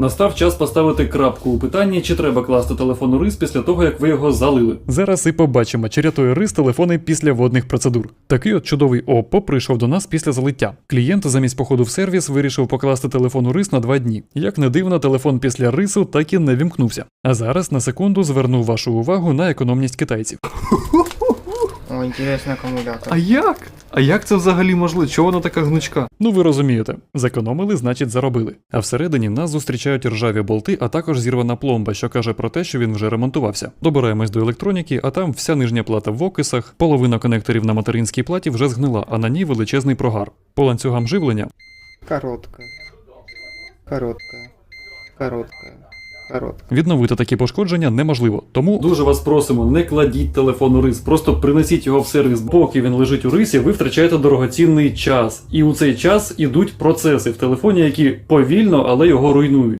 Настав час поставити крапку у питанні, чи треба класти телефон у рис після того, як ви його залили. Зараз і побачимо, чи рятує рис телефони після водних процедур. Такий от чудовий Oppo прийшов до нас після залиття. Клієнт замість походу в сервіс вирішив покласти телефон у рис на два дні. Як не дивно, телефон після рису так і не вімкнувся. А зараз на секунду зверну вашу увагу на економність китайців. О, интересный аккумулятор. А як? А як це взагалі можливо? Чого вона така гнучка? Ну ви розумієте, зекономили, значить заробили. А всередині нас зустрічають ржаві болти, а також зірвана пломба, що каже про те, що він вже ремонтувався. Добираємось до електроніки, а там вся нижня плата в окисах, половина конекторів на материнській платі вже згнила, а на ній величезний прогар. По ланцюгам живлення Короткая. Короткая. Короткая. Короткая. Відновити такі пошкодження неможливо. Тому дуже вас просимо, не кладіть телефон у рис, просто принесіть його в сервіс. Поки він лежить у рисі, ви втрачаєте дорогоцінний час. І у цей час ідуть процеси в телефоні, які повільно, але його руйнують.